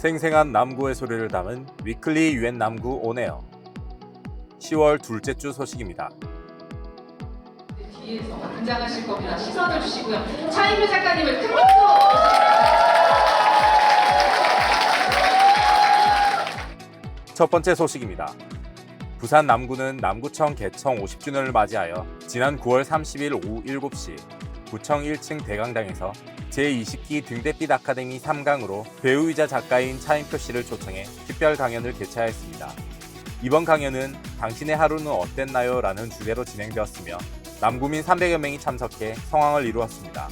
생생한 남구의 소리를 담은 위클리 유엔 남구 온에어 10월 둘째 주 소식입니다. 뒤에서 등장하실 겁니다. 시선을 주시고요. 차인표 작가님을 큰 박수! 첫 번째 소식입니다. 부산 남구는 남구청 개청 50주년을 맞이하여 지난 9월 30일 오후 7시 구청 1층 대강당에서 제20기 등대빛 아카데미 3강으로 배우이자 작가인 차인표 씨를 초청해 특별 강연을 개최하였습니다. 이번 강연은 당신의 하루는 어땠나요? 라는 주제로 진행되었으며 남구민 300여 명이 참석해 성황을 이루었습니다.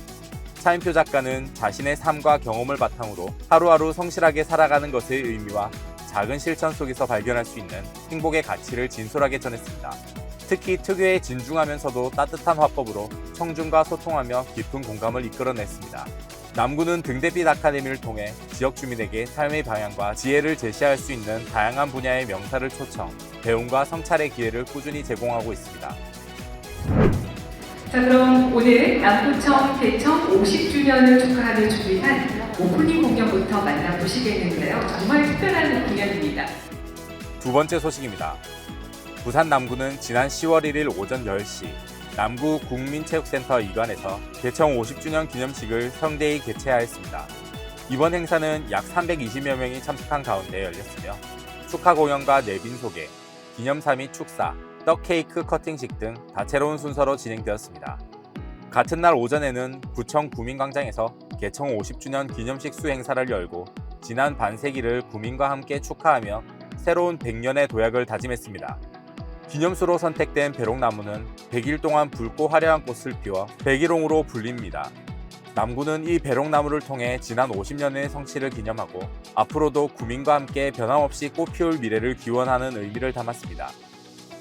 차인표 작가는 자신의 삶과 경험을 바탕으로 하루하루 성실하게 살아가는 것의 의미와 작은 실천 속에서 발견할 수 있는 행복의 가치를 진솔하게 전했습니다. 특히 특유의 진중하면서도 따뜻한 화법으로 청중과 소통하며 깊은 공감을 이끌어냈습니다. 남구는 등대빛 아카데미를 통해 지역 주민에게 삶의 방향과 지혜를 제시할 수 있는 다양한 분야의 명사를 초청, 배움과 성찰의 기회를 꾸준히 제공하고 있습니다. 자 그럼 오늘 남구청 개청 50주년을 축하하며 준비한 오프닝 공연부터 만나보시겠는데요. 정말 특별한 공연입니다. 두 번째 소식입니다. 부산 남구는 지난 10월 1일 오전 10시 남구 국민체육센터 이관에서 개청 50주년 기념식을 성대히 개최하였습니다. 이번 행사는 약 320여 명이 참석한 가운데 열렸으며 축하 공연과 내빈 소개, 기념사 및 축사, 떡 케이크 커팅식 등 다채로운 순서로 진행되었습니다. 같은 날 오전에는 구청 구민광장에서 개청 50주년 기념식 수행사를 열고 지난 반세기를 구민과 함께 축하하며 새로운 100년의 도약을 다짐했습니다. 기념수로 선택된 배롱나무는 100일 동안 붉고 화려한 꽃을 피워 백일홍으로 불립니다. 남구는 이 배롱나무를 통해 지난 50년의 성취를 기념하고 앞으로도 구민과 함께 변함없이 꽃 피울 미래를 기원하는 의미를 담았습니다.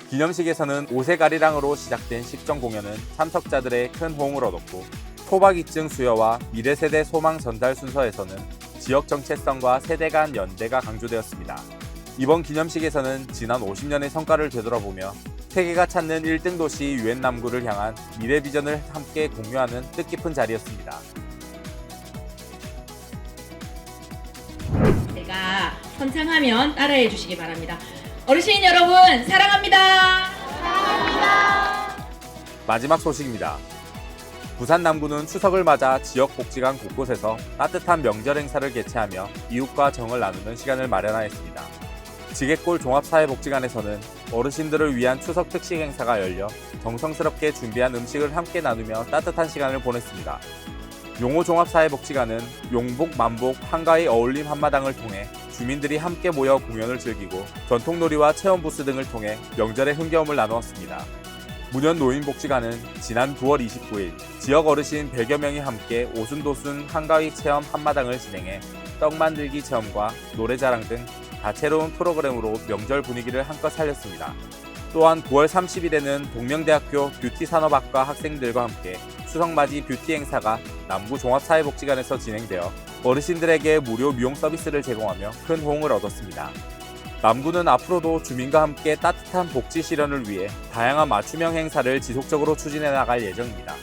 기념식에서는 오세가리랑으로 시작된 식전 공연은 참석자들의 큰 호응을 얻었고 토박이증 수여와 미래 세대 소망 전달 순서에서는 지역 정체성과 세대 간 연대가 강조되었습니다. 이번 기념식에서는 지난 50년의 성과를 되돌아보며 세계가 찾는 1등 도시 유엔 남구를 향한 미래 비전을 함께 공유하는 뜻깊은 자리였습니다. 제가 선창하면 따라해 주시기 바랍니다. 어르신 여러분 사랑합니다. 마지막 소식입니다. 부산 남구는 추석을 맞아 지역 복지관 곳곳에서 따뜻한 명절 행사를 개최하며 이웃과 정을 나누는 시간을 마련하였습니다. 지게골 종합사회복지관에서는 어르신들을 위한 추석 특식 행사가 열려 정성스럽게 준비한 음식을 함께 나누며 따뜻한 시간을 보냈습니다. 용호종합사회복지관은 용복, 만복, 한가위 어울림 한마당을 통해 주민들이 함께 모여 공연을 즐기고 전통놀이와 체험 부스 등을 통해 명절의 흥겨움을 나누었습니다. 문현 노인복지관은 지난 9월 29일 지역 어르신 100여 명이 함께 오순도순 한가위 체험 한마당을 진행해 떡 만들기 체험과 노래자랑 등 다채로운 프로그램으로 명절 분위기를 한껏 살렸습니다. 또한 9월 30일에는 동명대학교 뷰티산업학과 학생들과 함께 추석맞이 뷰티 행사가 남구 종합사회복지관에서 진행되어 어르신들에게 무료 미용 서비스를 제공하며 큰 호응을 얻었습니다. 남구는 앞으로도 주민과 함께 따뜻한 복지 실현을 위해 다양한 맞춤형 행사를 지속적으로 추진해 나갈 예정입니다.